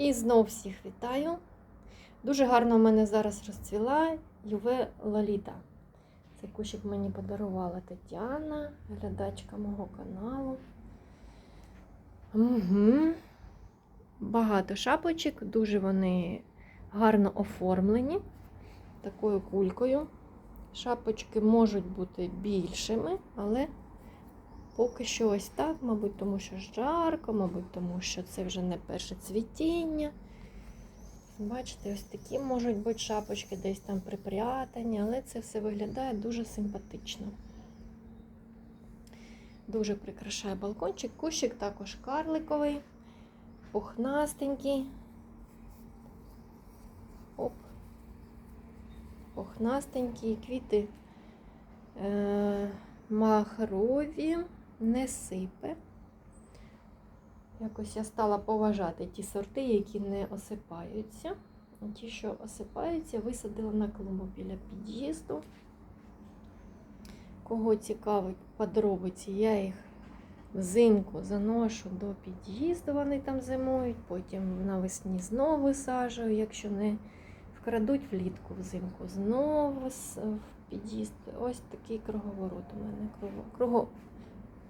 І знов всіх вітаю. Дуже гарно в мене зараз розцвіла Юве Лоліта. Цей кущик мені подарувала Тетяна, глядачка мого каналу. Угу. Багато шапочок, дуже вони гарно оформлені такою кулькою. Шапочки можуть бути більшими, але поки що ось так, мабуть, тому що жарко, мабуть, тому що це вже не перше цвітіння. Бачите, ось такі можуть бути шапочки десь там припрятані, але це все виглядає дуже симпатично. Дуже прикрашає балкончик. Кущик також карликовий, пухнастенький. Оп. Пухнастенькі квіти е, махрові, не сипе. Якось я стала поважати ті сорти, які не осипаються. Ті, що осипаються, висадила на клумбу біля під'їзду. Кого цікавить подробиці, я їх взимку заношу до під'їзду, вони там зимують, потім навесні знову висаджую, якщо не вкрадуть влітку взимку, знову в під'їзд. Ось такий круговорот у мене круго,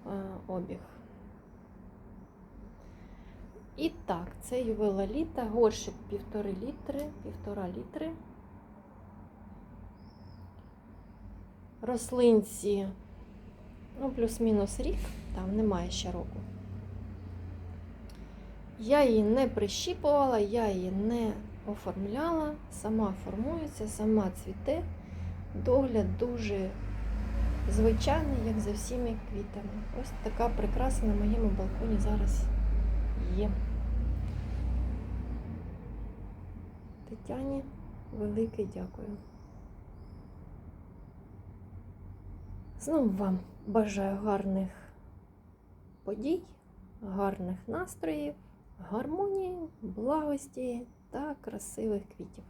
кругообіг. І так, це ювела літа, горщик півтори літри, півтора літри. Рослинці, ну, плюс-мінус рік, там немає ще року. Я її не прищіпувала, я її не оформляла, сама формується, сама цвіте. Догляд дуже звичайний, як за всіми квітами. Ось така прикраса на моєму балконі зараз є. Тетяні велике дякую. Знову вам бажаю гарних подій, гарних настроїв, гармонії, благості та красивих квітів.